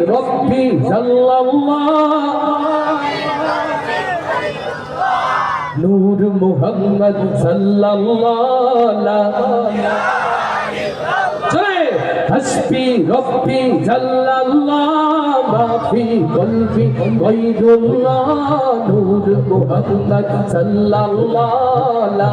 রব্বি জাল্লাল্লাহ। নূর মুহাম্মদ সাল্লাল্লাহু। হাসবি রব্বি জাল্লাল্লাহ। মাফি কলবি গায়রুল্লাহ। নূর মুহাম্মদ সাল্লাল্লাহ। লা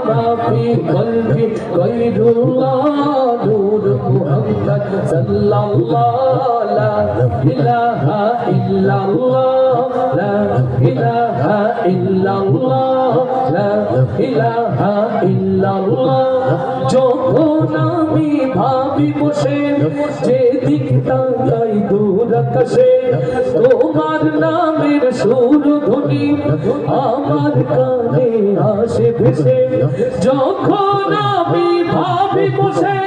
إله إلا الله حسبي ربي زل الله ما في قلبي غير الله نور محمد صلى الله لا إله إلا الله لا إله إلا الله لا إله إلا الله যখন আমি ভাবি বসে যে দিক তাকাই দূর আকাশে তোমার নামের সুর আমার কানে আসে ভেসে, যখন আমি ভাবি বসে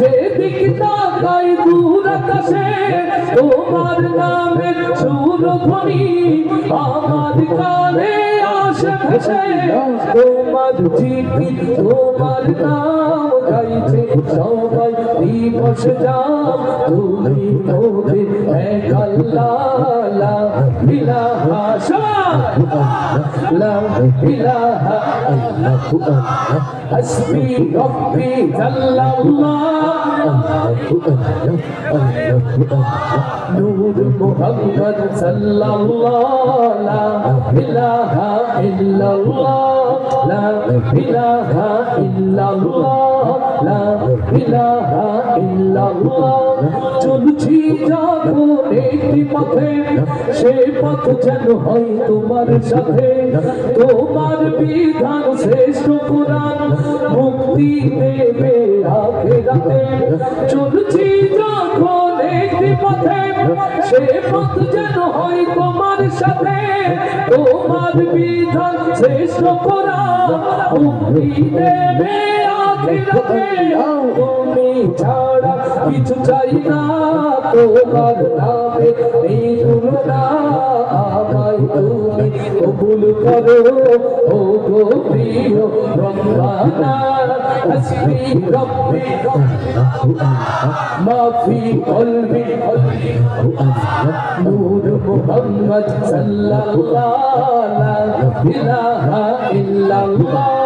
যে দিক তাকাই দূর আকাশে, তোমার নামের সুর ধ্বনি আমার কানে আসে ভেসে। তোমার জিকি তোমার নাম গাইছে, সবাই দিবস যাম তুমি মোদের এক আল্লাহ লা ইলাহা লা ইলাহা হাসবি রব্বি জাল্লাল্লাহ নূর মুহাম্মদ সাল্লাল্লাহ লা ইলাহা ইল্লাল্লাহ লা ইলাহা ইল্লাল্লাহ লা ইলাহা ইল্লাল্লাহ চলছি যখন একটি পথে সে পথ যেন হয় তোমার সাথে। তোমার বিধান শ্রেষ্ঠ পুরাণ মুক্তি দেবে আখেরাতে। চলছি যখন একটি পথে সে পথ যেন হয় তোমার সাথে। তোমার বিধান শ্রেষ্ঠ পুরাণ মুক্তি দেবে তুমি ছাড়া কিছু চাই না তোমার নামে এই তুলনা আমায় তুমি কবুল করো ও গো প্রিয় রব্বানা হাসবি রব্বি মাফি কলবি নূর মুহাম্মদ সাল্লাল্লাহু ইলাহা ইল্লাল্লাহ